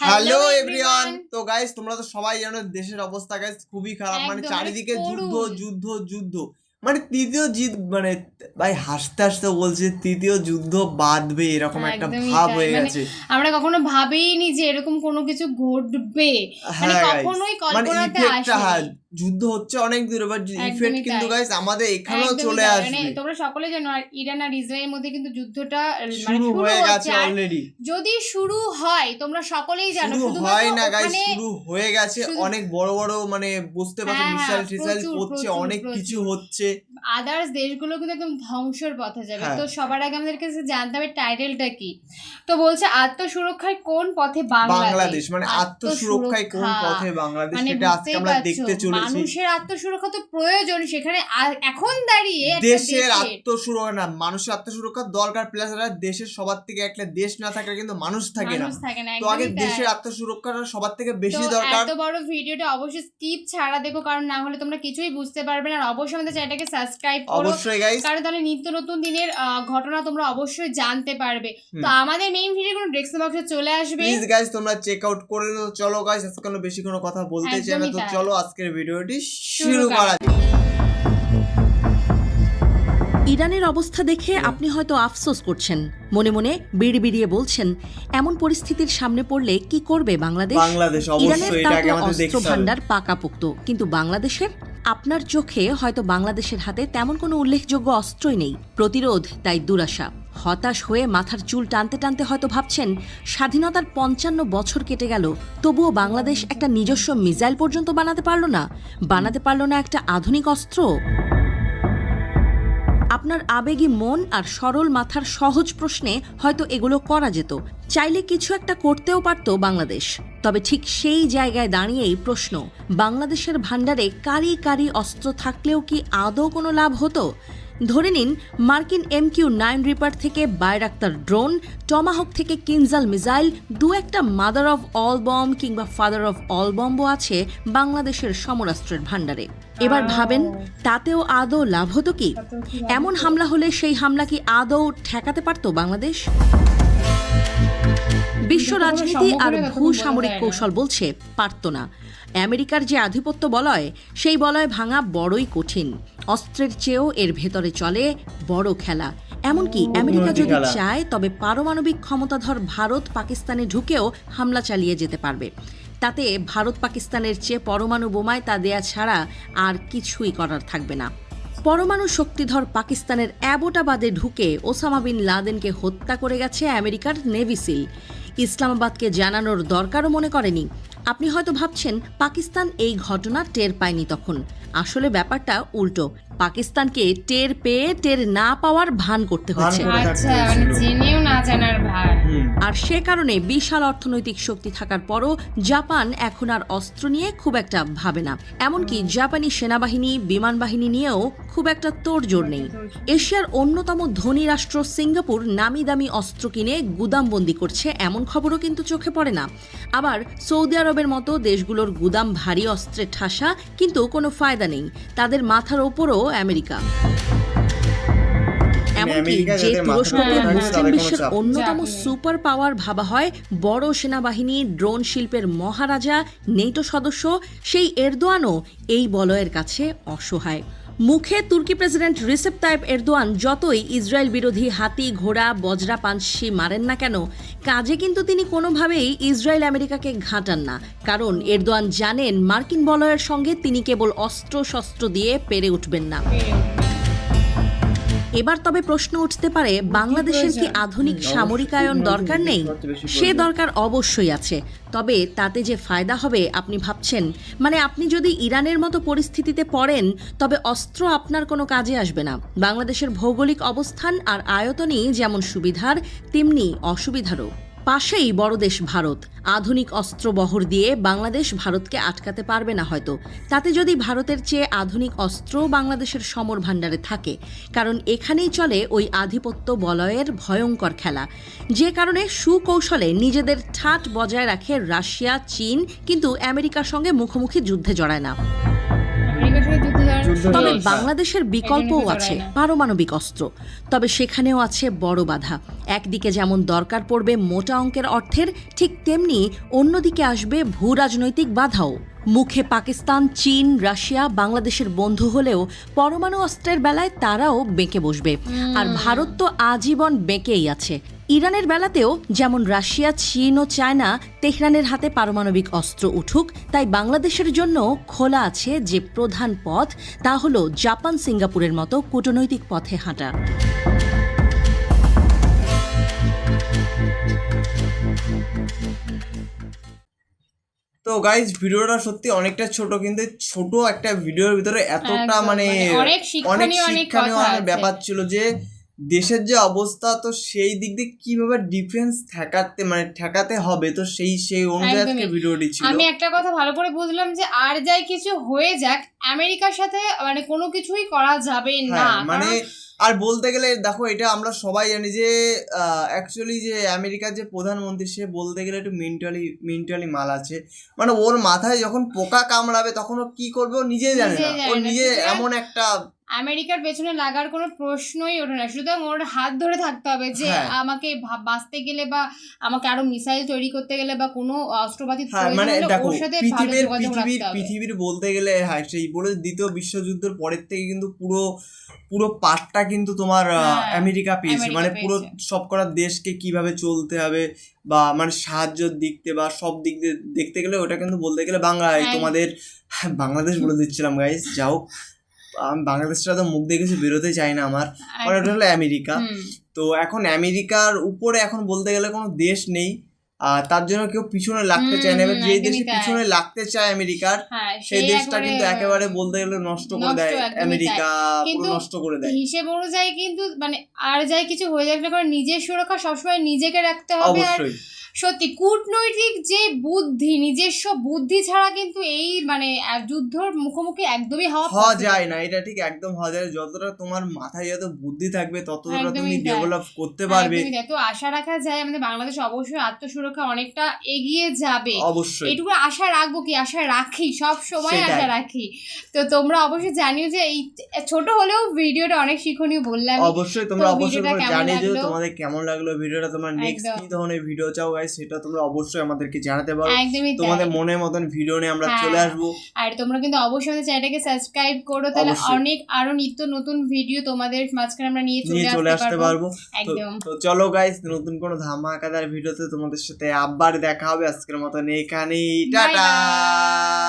Hello everyone তো guys তোমরা তো সবাই জানো দেশের অবস্থা গাইস খুবই খারাপ। মানে চারিদিকে মানে যুদ্ধ যুদ্ধ যুদ্ধ। মানে তৃতীয় জিত মানে ভাই হাসতে হাসতে বলছে তৃতীয় যুদ্ধ বাঁধবে এরকম একটা ভাব হয়ে মানে গেছে। আমরা কখনো ভাবিনি যে এরকম কোনো কিছু ঘটবে। মানে হ্যাঁ কখনোই মানে কল্পনাতে হ্যাঁ আসেনি। যুদ্ধ হচ্ছে অনেক দূরে বাট ইফেক্ট কিন্তু গাইস আমাদের এখানেও চলে আসবে মানে তোমরা সকলে জানো আর ইরান আর ইসরায়েলের মধ্যে কিন্তু যুদ্ধটা মানে শুরু হয়ে গেছে অলরেডি যদি শুরু হয় তোমরা সকলেই জানো শুরু হয় না গাইস শুরু হয়ে গেছে। অনেক বড় বড় মানে বুঝতে পারছ হ্যাঁ, মিসাইল হ্যাঁ, টিসাইল প্রচুর, করছে অনেক কিছু হচ্ছে। আদার্স দেশগুলো কিন্তু একদম ধ্বংসের পথে যাবে। হ্যাঁ। তো সবার আগে আমাদের কাছে জানতে হবে টাইটেলটা কি। তো বলছে আত্মসুরক্ষায় কোন পথে বাংলাদেশ? মানে আত্মসুরক্ষায় কোন। পথে বাংলাদেশ? মানে সেটা আজকে আমরা দেখতে চলেছি। মানুষের আত্মসুরক্ষা তো প্রয়োজন সেখানে এখন দাঁড়িয়ে দেশের আত্মসুরক্ষা না মানুষের দরকার। প্লাস দেশের সবার থেকে একটা দেশ না থাকলে কিন্তু মানুষ থাকে না। তো আগে দেশের আত্মসুরক্ষাটা সবার থেকে বেশি দরকার। এত বড় ভিডিওটা অবশ্যই স্কিপ ছাড়া দেখো কারণ না হলে তোমরা কিছুই বুঝতে পারবে না। আর অবশ্যই আমাদের চ্যানেলটাকে সাবস্ক্রাইব করো। কারণ তাহলে নিত্য নতুন দিনের ঘটনা তোমরা অবশ্যই জানতে পারবে। তো আমাদের মেইন ভিডিওগুলো ডেস্ক্রিপশন বক্সে চলে আসবে। প্লিজ গাইস তোমরা চেক আউট করে নাও। চলো গাইস আজকে কোনো বেশি কোনো কথা বলতে চাই না? তো চলো আজকের ভিডিওটি শুরু করা যাক। ইরানের অবস্থা দেখে আপনি হয়তো আফসোস করছেন। মনে মনে বিড়ি বিড়িয়ে বলছেন এমন পরিস্থিতির সামনে পড়লে কি করবে বাংলাদেশ? বাংলাদেশ ইরানের অস্ত্র ভান্ডার পাকাপোক্ত। কিন্তু বাংলাদেশের আপনার চোখে হয়তো বাংলাদেশের হাতে তেমন কোনো উল্লেখযোগ্য অস্ত্রই নেই। প্রতিরোধ, তাই দুরাশা। হতাশ হয়ে মাথার চুল টানতে টানতে হয়তো ভাবছেন, স্বাধীনতার পঞ্চান্ন বছর কেটে গেল, তবুও বাংলাদেশ একটা নিজস্ব মিসাইল পর্যন্ত বানাতে পারল না? বানাতে পারল না একটা আধুনিক অস্ত্র? আপনার আবেগী মন আর সরল মাথার সহজ প্রশ্নে হয়তো এগুলো করা যেত। চাইলে কিছু একটা করতেও পারত বাংলাদেশ। তবে ঠিক সেই জায়গায় দাঁড়িয়েই প্রশ্ন, বাংলাদেশের ভাণ্ডারে কারি কারি অস্ত্র থাকলেও কি আদৌ কোনো লাভ হতো? ধরে নিন, মার্কিন এম কিউ নাইন রিপার থেকে বায়রাক্তার ড্রোন, টমাহক থেকে কিনজাল মিসাইল, দু একটা মাদার অফ অল বম কিংবা ফাদার অফ অল বম্বও আছে বাংলাদেশের সমরাস্ত্রের ভাণ্ডারে। এবার ভাবেন, তাতেও আদৌ লাভ হতো কি? এমন হামলা হলে সেই হামলা কি আদৌ ঠেকাতে পারত বাংলাদেশ? বিশ্ব রাজনীতি আর ভূ সামরিক কৌশল বলছে পারত না আমেরিকার যে আধিপত্য বলয় সেই বলয় ভাঙা বড়ই কঠিন। অস্ত্রের চেয়েও এর ভেতরে চলে বড় খেলা। এমনকি আমেরিকা যদি চায় তবে পারমাণবিক ক্ষমতাধর ভারত পাকিস্তানে ঢুকেও হামলা চালিয়ে যেতে পারবে। তাতে ভারত পাকিস্তানের চেয়ে পরমাণু বোমায় তা দেয়া ছাড়া আর কিছুই করার থাকবে না। পরমাণু শক্তিধর পাকিস্তানের অ্যাবোটাবাদে ঢুকে ওসামা বিন লাদেনকে হত্যা করে গেছে আমেরিকার নেভিসিল ইসলামাবাদকে জানানোর দরকারও মনে করেনি। আপনি হয়তো ভাবছেন, পাকিস্তান এই ঘটনা টের পায়নি তখন। আসলে ব্যাপারটা উল্টো। পাকিস্তানকে টের পেয়ে টের না পাওয়ার ভান করতে হচ্ছে। আচ্ছা মানে। আর সে কারণে বিশাল অর্থনৈতিক শক্তি থাকার পরও জাপান এখন আর অস্ত্র নিয়ে খুব একটা ভাবে না। এমনকি জাপানি সেনাবাহিনী বিমান বাহিনী নিয়েও খুব একটা তোড়জোড় নেই। এশিয়ার অন্যতম ধনী রাষ্ট্র সিঙ্গাপুর নামি দামি অস্ত্র কিনে গুদামবন্দি করছে এমন খবরও কিন্তু চোখে পড়ে না। আবার সৌদি আরবের মতো দেশগুলোর গুদাম ভারী অস্ত্রে ঠাসা কিন্তু কোনো ফায়দা নেই। তাদের মাথার ওপরও আমেরিকা। এমনকি যে তুরস্ককে মুসলিম বিশ্বের অন্যতম সুপার পাওয়ার ভাবা হয় বড় সেনাবাহিনী ড্রোন শিল্পের মহারাজা নেটো সদস্য সেই এরদোয়ানও এই বলয়ের কাছে অসহায়। মুখে তুর্কি প্রেসিডেন্ট রিসেপ তাইপ এরদোয়ান, যতই ইসরায়েল বিরোধী হাতি, ঘোড়া, বজরা পাঞ্চি মারেন না কেন, কাজে কিন্তু তিনি কোনোভাবেই ইসরায়েল আমেরিকাকে ঘাঁটান না। কারণ এরদোয়ান জানেন মার্কিন বলয়ের সঙ্গে তিনি কেবল অস্ত্র শস্ত্র দিয়ে পেরে উঠবেন না। এবার তবে প্রশ্ন উঠতে পারে বাংলাদেশের কি আধুনিক সামরিকায়ন দরকার নেই? সে দরকার অবশ্যই আছে। তবে তাতে যে ফায়দা হবে আপনি ভাবছেন? মানে আপনি যদি ইরানের মতো পরিস্থিতিতে পড়েন তবে অস্ত্র আপনার কোনো কাজে আসবে না। বাংলাদেশের ভৌগোলিক অবস্থান আর আয়তনই যেমন সুবিধার তেমনি অসুবিধারও। পাশেই বড় দেশ ভারত। আধুনিক অস্ত্র বহর দিয়ে বাংলাদেশ ভারতকে আটকাতে পারবে না হয়তো। তাতে যদি ভারতের চেয়ে আধুনিক অস্ত্র বাংলাদেশের সমর ভাণ্ডারে থাকে, কারণ এখানেই চলে ওই আধিপত্য বলয়ের ভয়ঙ্কর খেলা। যে কারণে সুকৌশলে নিজেদের ঠাট বজায় রাখে রাশিয়া, চীন, কিন্তু আমেরিকার সঙ্গে মুখোমুখি যুদ্ধে জড়ায় না। তবে বাংলাদেশের বিকল্পও আছে পারমাণবিক অস্ত্র। তবে সেখানেও আছে বড় বাধা। একদিকে যেমন দরকার পড়বে মোটা অঙ্কের অর্থের ঠিক তেমনি অন্যদিকে আসবে ভূরাজনৈতিক বাধাও। মুখে পাকিস্তান চীন রাশিয়া বাংলাদেশের বন্ধু হলেও পরমাণু অস্ত্রের বেলায় তারাও বেঁকে বসবে। আর ভারত তো আজীবন বেঁকেই আছে। ইরানের বেলাতেও যেমন রাশিয়া চীন ও চায়না তেহরানের হাতে পারমাণবিক অস্ত্র উঠুক তাই বাংলাদেশের জন্য খোলা আছে যে প্রধান পথ তা হলো জাপান সিঙ্গাপুরের মতো কূটনৈতিক পথে হাঁটা। তো গাইজ ভিডিওটা সত্যি অনেকটা ছোট কিন্তু ছোট একটা ভিডিওর ভিতরে এতটা মানে মানে অনেক শিক্ষণীয় অনেক। ব্যাপার ছিল যে দেশের যে অবস্থা তো সেই দিক দিয়ে কীভাবে ডিফেন্স ঠেকাতে মানে ঠেকাতে হবে তো সেই সেই অনুযায়ী আজকে। ভিডিওটি ছিল আমি একটা কথা ভালো করে বুঝলাম যে আর যাই কিছু হয়ে যাক আমেরিকার সাথে মানে কোনো কিছুই করা যাবে না হ্যাঁ মানে কারণ- আর বলতে গেলে দেখো এটা আমরা সবাই জানি যে অ্যাকচুয়ালি যে আমেরিকার যে প্রধানমন্ত্রী সে বলতে গেলে একটু মেন্টালি মেন্টালি মাল আছে। মানে ওর মাথায় যখন পোকা কামড়াবে তখন ও কি করবে? ও নিজেই জানে না। ও নিজে এমন একটা আমেরিকার পেছনে লাগার কোনো প্রশ্নই ওঠে না সুতরাং ওর হাত ধরে থাকতে হবে যে হ্যাঁ। আমাকে বাঁচতে গেলে বা আমাকে আরও মিসাইল তৈরি করতে গেলে বা কোনো অস্ত্রপাতি হ্যাঁ মানে ওর সাথে পৃথিবীর পৃথিবীর পৃথিবীর বলতে গেলে হ্যাঁ সেই বলে দ্বিতীয় বিশ্বযুদ্ধের পরের থেকে কিন্তু পুরো পুরো পার্টটা কিন্তু তোমার হ্যাঁ, আমেরিকা পেয়েছে মানে পুরো। সবকটা দেশকে কীভাবে চলতে হবে বা মানে সাহায্যের দিক দিয়ে বা সব দিক দিয়ে দেখতে গেলে ওটা কিন্তু বলতে গেলে বাংলায়। তোমাদের বাংলাদেশ বলে দিচ্ছিলাম গাইস যাও আমি বাংলাদেশটা তো মুখ দিয়ে কিছু বেরোতে চাই না আমার। মানে ওটা হলো আমেরিকা। তো এখন আমেরিকার উপরে এখন বলতে গেলে কোনো দেশ নেই। আর তার জন্য কেউ পিছনে লাগতে চায় না। এবার যে দেশে পিছনে লাগতে চায় আমেরিকার হ্যাঁ সেই দেশটা কিন্তু একেবারে বলতে গেলে নষ্ট করে দেয়। আমেরিকা পুরো নষ্ট করে দেয়। হিসেব অনুযায়ী কিন্তু মানে আর যাই কিছু হয়ে না কারণ নিজের সুরক্ষা সবসময় নিজেকে রাখতে হবে আর অবশ্যই। সত্যি কূটনৈতিক যে বুদ্ধি নিজস্ব বুদ্ধি ছাড়া কিন্তু এই মানে যুদ্ধর মুখোমুখি একদমই হওয়া যায় না। এটা ঠিক একদম হওয়া যায়। যতটা তোমার মাথায় যত বুদ্ধি থাকবে ততটা তুমি ডেভেলপ করতে পারবে। তো আশা রাখা যায় আমাদের বাংলাদেশ অবশ্যই আত্মসুরক্ষা অনেকটা এগিয়ে যাবে। অবশ্যই। এটুকু আশা রাখব কি? আশা রাখি সব সময় আশা রাখি। তো তোমরা অবশ্যই জানিও যে এই ছোট হলেও ভিডিওটা অনেক শিক্ষণীয় বললাম অবশ্যই তোমরা অবশ্যই জানিয়ে দিও তোমাদের কেমন লাগল ভিডিওটা। তোমরা নেক্সট। কি ধরনের ভিডিও চাও গাইস সেটা তোমরা অবশ্যই আমাদেরকে জানাতে পারো। তোমাদের মনের মতন ভিডিও নিয়ে আমরা হ্যাঁ। চলে আসব। আর তোমরা কিন্তু অবশ্যই আমাদের চ্যানেলটাকে সাবস্ক্রাইব করো তাহলে। অনেক আরও নিত্য নতুন ভিডিও তোমাদের মাঝখানে আমরা নিয়ে চলে আসতে পারব। একদম। তো চলো গাইস নতুন কোনো ধামাকাদার ভিডিওতে তোমাদের সাথে আবার দেখা হবে আজকের মতন এখানেই। টাটা.